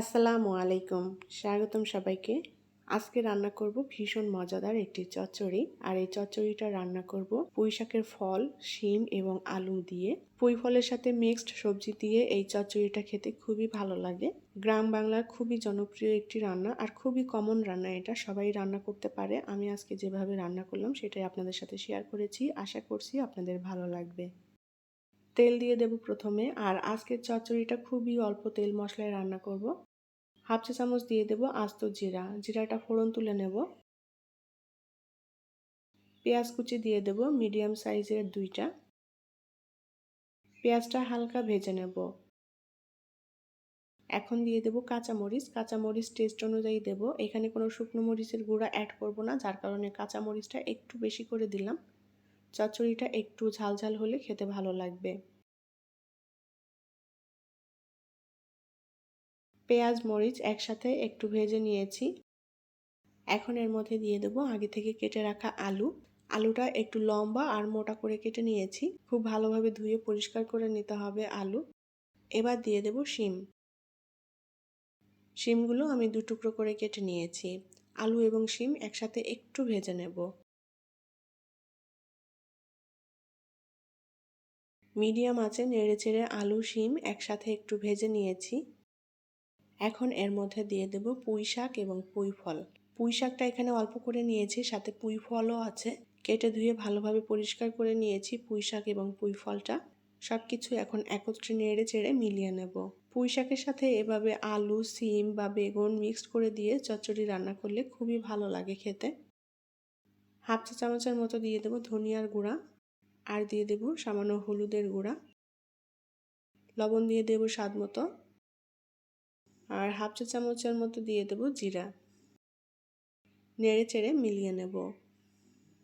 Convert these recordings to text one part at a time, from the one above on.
আসসালামু আলাইকুম। স্বাগতম সবাইকে। আজকে রান্না করব ভীষণ মজাদার একটি চচ্চড়ি। আর এই চচ্চড়িটা রান্না করব পুঁই শাকের ফল, শিম এবং আলু দিয়ে। পুঁই ফলের সাথে মিক্সড সবজি দিয়ে এই চচ্চড়িটা খেতে খুবই ভালো লাগে। গ্রাম বাংলার খুবই জনপ্রিয় একটি রান্না আর খুবই কমন রান্না এটা। সবাই রান্না করতে পারে। আমি আজকে যেভাবে রান্না করলাম সেটাই আপনাদের সাথে শেয়ার করেছি। আশা করছি আপনাদের ভালো লাগবে। তেল দিয়ে দেব প্রথমে। আর আজকের চচ্চড়িটা খুবই অল্প তেল মশলায় রান্না করব। হাফ চা চামচ দিয়ে দেব আস্ত জিরা। জিরাটা ফোড়ন তুলে নেব। পেঁয়াজ কুচি দিয়ে দেব মিডিয়াম সাইজের দুইটা। পেঁয়াজটা হালকা ভেজে নেব। এখন দিয়ে দেব কাঁচামরিচ। কাঁচামরিচ টেস্ট অনুযায়ী দেব। এখানে কোনো শুকনো মরিচের গুঁড়া অ্যাড করব না, যার কারণে কাঁচামরিচটা একটু বেশি করে দিলাম। চচ্চড়িটা একটু ঝাল ঝাল হলে খেতে ভালো লাগবে। পেঁয়াজ, মরিচ একসাথে একটু ভেজে নিয়েছি। এখন এর মধ্যে দিয়ে দেবো আগে থেকে কেটে রাখা আলু। আলুটা একটু লম্বা আর মোটা করে কেটে নিয়েছি। খুব ভালোভাবে ধুয়ে পরিষ্কার করে নিতে হবে আলু। এবার দিয়ে দেব শিম। শিমগুলো আমি দু টুকরো করে কেটে নিয়েছি। আলু এবং শিম একসাথে একটু ভেজে নেব। মিডিয়াম আছে নেড়ে চেড়ে আলু, শিম একসাথে একটু ভেজে নিয়েছি। এখন এর মধ্যে দিয়ে দেব পুঁই শাক এবং পুঁই ফল। পুঁই শাকটা এখানে অল্প করে নিয়েছি, সাথে পুঁই ফলও আছে। কেটে ধুয়ে ভালোভাবে পরিষ্কার করে নিয়েছি পুঁই শাক এবং পুঁই ফলটা। সব কিছু এখন একত্রে নেড়ে চেড়ে মিলিয়ে নেব। পুঁই শাকের সাথে এভাবে আলু, সিম বা বেগুন মিক্সড করে দিয়ে চচ্চড়ি রান্না করলে খুবই ভালো লাগে খেতে। হাফ চা চামচের মতো দিয়ে দেবো ধনিয়ার গুঁড়া আর দিয়ে দেব সামান্য হলুদের গুঁড়া। লবণ দিয়ে দেব স্বাদ মতো। আর হাফ চা চামচের মতো দিয়ে দেব জিরা। নেড়ে চেড়ে মিলিয়ে নেব।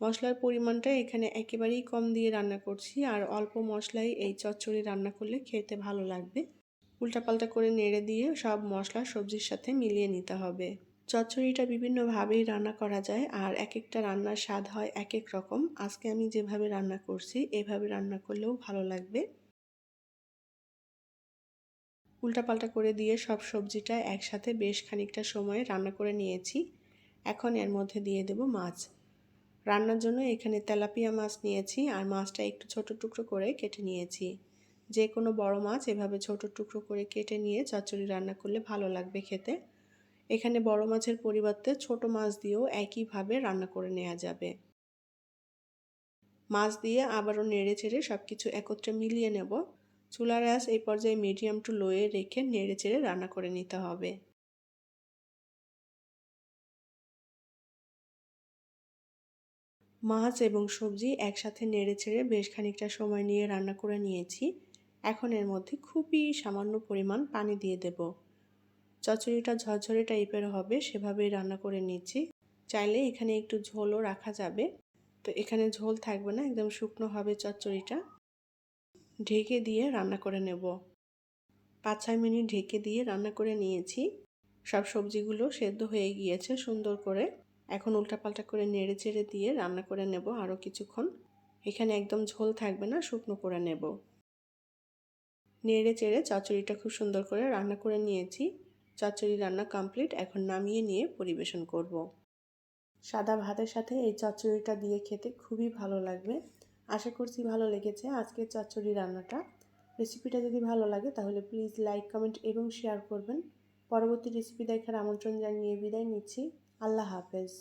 মশলার পরিমাণটা এখানে একেবারেই কম দিয়ে রান্না করছি আর অল্প মশলাই এই চচ্চড়ি রান্না করলে খেতে ভালো লাগবে। উল্টাপাল্টা করে নেড়ে দিয়ে সব মশলা সবজির সাথে মিলিয়ে নিতে হবে। চচ্চড়িটা বিভিন্নভাবেই রান্না করা যায় আর এক একটা রান্নার স্বাদ হয় এক এক রকম। আজকে আমি যেভাবে রান্না করছি, এভাবে রান্না করলেও ভালো লাগবে। উল্টাপাল্টা করে দিয়ে সব সবজিটা একসাথে বেশ খানিকটা সময় রান্না করে নিয়েছি। এখন এর মধ্যে দিয়ে দেব মাছ। রান্নার জন্য এখানে তেলাপিয়া মাছ নিয়েছি আর মাছটা একটু ছোট টুকরো করে কেটে নিয়েছি। যে কোনো বড় মাছ এভাবে ছোট টুকরো করে কেটে নিয়ে চচ্চড়ি রান্না করলে ভালো লাগবে খেতে। এখানে বড় মাছের পরিবর্তে ছোট মাছ দিয়েও একইভাবে রান্না করে নেওয়া যাবে। মাছ দিয়ে আবারও নেড়ে চেড়ে সব কিছু একত্রে মিলিয়ে নেব। চুলার আঁচ এই পর্যায়ে মিডিয়াম টু লোয়ে রেখে নেড়ে চেড়ে রান্না করে নিতে হবে। মাছ এবং সবজি একসাথে নেড়ে ছেড়ে বেশ খানিকটা সময় নিয়ে রান্না করে নিয়েছি। এখন এর মধ্যে খুবই সামান্য পরিমাণ পানি দিয়ে দেব। চচড়িটা ঝরঝরে টাইপের হবে, সেভাবেই রান্না করে নিচ্ছি। চাইলে এখানে একটু ঝোলও রাখা যাবে। তো এখানে ঝোল থাকবে না, একদম শুকনো হবে চচ্চড়িটা। ঢেকে দিয়ে রান্না করে নেব। পাঁচ ছয় মিনিট ঢেকে দিয়ে রান্না করে নিয়েছি। সব সবজিগুলো সেদ্ধ হয়ে গিয়েছে সুন্দর করে। এখন উল্টাপাল্টা করে নেড়ে চেড়ে দিয়ে রান্না করে নেব আরও কিছুক্ষণ। এখানে একদম ঝোল থাকবে না, শুকনো করে নেব। নেড়ে চেড়ে চচ্চড়িটা খুব সুন্দর করে রান্না করে নিয়েছি। চচ্চড়ি রান্না কমপ্লিট, এখন নামিয়ে নিয়ে পরিবেশন করব। সাদা ভাতের সাথে এই চচ্চড়িটা দিয়ে খেতে খুবই ভালো লাগবে। আশা করছি ভালো লেগেছে আজকের চচ্চড়ি রান্নাটা। রেসিপিটা যদি ভালো লাগে তাহলে প্লিজ লাইক কমেন্ট এবং শেয়ার করবেন। পরবর্তী রেসিপি দেখার আমন্ত্রণ জানিয়ে বিদায় নিচ্ছি। আল্লাহ হাফেজ।